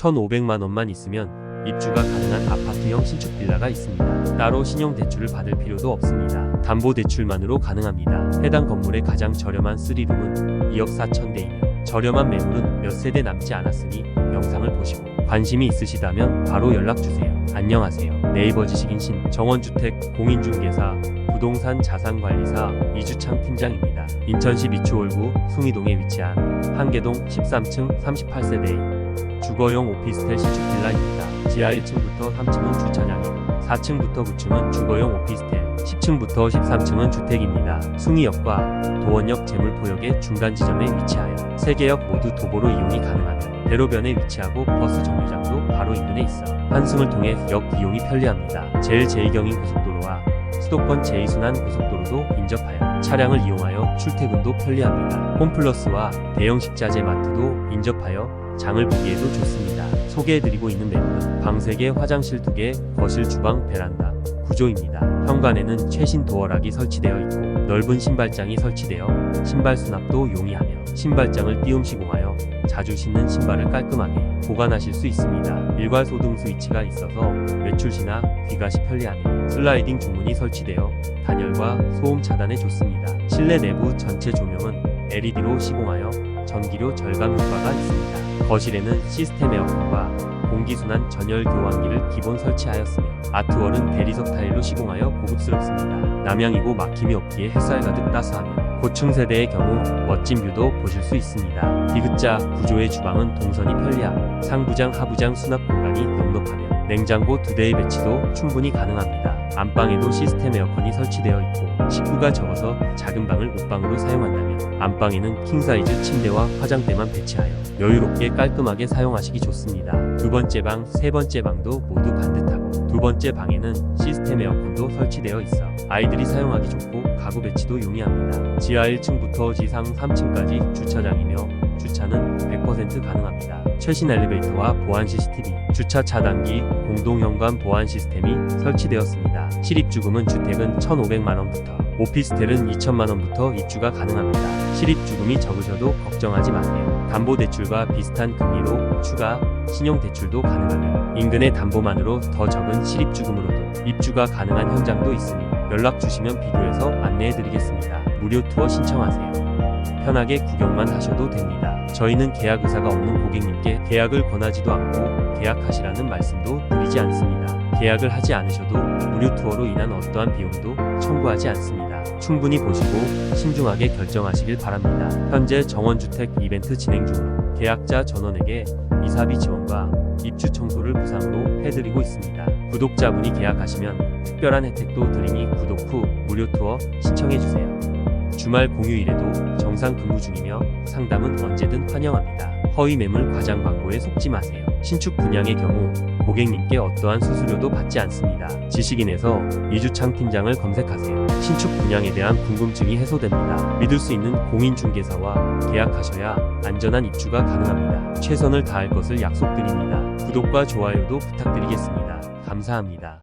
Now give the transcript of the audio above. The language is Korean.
1,500만 원만 있으면 입주가 가능한 아파트형 신축 빌라가 있습니다. 따로 신용 대출을 받을 필요도 없습니다. 담보 대출만으로 가능합니다. 해당 건물의 가장 저렴한 3룸은 2억 4천 대이며 저렴한 매물은 몇 세대 남지 않았으니 영상을 보시고 관심이 있으시다면 바로 연락 주세요. 안녕하세요. 네이버 지식인신 정원주택 공인중개사 부동산 자산관리사 이주창 팀장입니다. 인천시 미추홀구 숭이동에 위치한 한계동 13층 38세대의 주거용 오피스텔 신축 빌라입니다. 지하 1층부터 3층은 주차장이고 4층부터 9층은 주거용 오피스텔, 10층부터 13층은 주택입니다. 숭이역과 도원역 제물포역의 중간 지점에 위치하여 세 개역 모두 도보로 이용이 가능하며 대로변에 위치하고 버스 정류장도 바로 인근에 있어 환승을 통해 역 이용이 편리합니다. 제일 제2경인 고속도로와 수도권 제2순환 고속도로도 인접하여 차량을 이용하여 출퇴근도 편리합니다. 홈플러스와 대형 식자재 마트도 인접하여 장을 보기에도 좋습니다. 소개해드리고 있는 매물은 방 3개, 화장실 2개, 거실, 주방, 베란다 구조입니다. 현관에는 최신 도어락이 설치되어 있고 넓은 신발장이 설치되어 신발 수납도 용이하며 신발장을 띄움 시공하여 자주 신는 신발을 깔끔하게 보관하실 수 있습니다. 일괄 소등 스위치가 있어서 외출 시나 귀가시 편리하며 슬라이딩 중문이 설치되어 단열과 소음 차단에 좋습니다. 실내 내부 전체 조명은 LED로 시공하여 전기료 절감 효과가 있습니다. 거실에는 시스템 에어컨과 공기순환 전열 교환기를 기본 설치하였으며 아트월은 대리석 타일로 시공하여 고급스럽습니다. 남향이고 막힘이 없기에 햇살 가득 따스하며 고층 세대의 경우 멋진 뷰도 보실 수 있습니다. 디귿자 구조의 주방은 동선이 편리하고 상부장 하부장 수납 공간이 넉넉하며 냉장고 두 대의 배치도 충분히 가능합니다. 안방에도 시스템 에어컨이 설치되어 있고 식구가 적어서 작은 방을 옷방으로 사용한다면 안방에는 킹사이즈 침대와 화장대만 배치하여 여유롭게 깔끔하게 사용하시기 좋습니다. 두 번째 방, 세 번째 방도 모두 반듯하고 두 번째 방에는 시스템 에어컨도 설치되어 있어 아이들이 사용하기 좋고 가구 배치도 용이합니다. 지하 1층부터 지상 3층까지 주차장이며 주차는 100% 가능합니다. 최신 엘리베이터와 보안 CCTV, 주차 차단기, 공동 현관 보안 시스템이 설치되었습니다. 실입주금은 주택은 1,500만 원부터, 오피스텔은 2천만 원부터 입주가 가능합니다. 실입주금이 적으셔도 걱정하지 마세요. 담보대출과 비슷한 금리로 추가 신용대출도 가능하며 인근의 담보만으로 더 적은 실입주금으로도 입주가 가능한 현장도 있으니 연락 주시면 비교해서 안내해드리겠습니다. 무료 투어 신청하세요. 편하게 구경만 하셔도 됩니다. 저희는 계약 의사가 없는 고객님께 계약을 권하지도 않고 계약하시라는 말씀도 드리지 않습니다. 계약을 하지 않으셔도 무료 투어로 인한 어떠한 비용도 청구하지 않습니다. 충분히 보시고 신중하게 결정하시길 바랍니다. 현재 정원주택 이벤트 진행 중으로 계약자 전원에게 이사비 지원과 입주 청소를 무상으로 해드리고 있습니다. 구독자분이 계약하시면 특별한 혜택도 드리니 구독 후 무료 투어 신청해주세요. 주말 공휴일에도 정상 근무 중이며 상담은 언제든 환영합니다. 허위 매물 과장 광고에 속지 마세요. 신축 분양의 경우 고객님께 어떠한 수수료도 받지 않습니다. 지식인에서 이주창 팀장을 검색하세요. 신축 분양에 대한 궁금증이 해소됩니다. 믿을 수 있는 공인중개사와 계약하셔야 안전한 입주가 가능합니다. 최선을 다할 것을 약속드립니다. 구독과 좋아요도 부탁드리겠습니다. 감사합니다.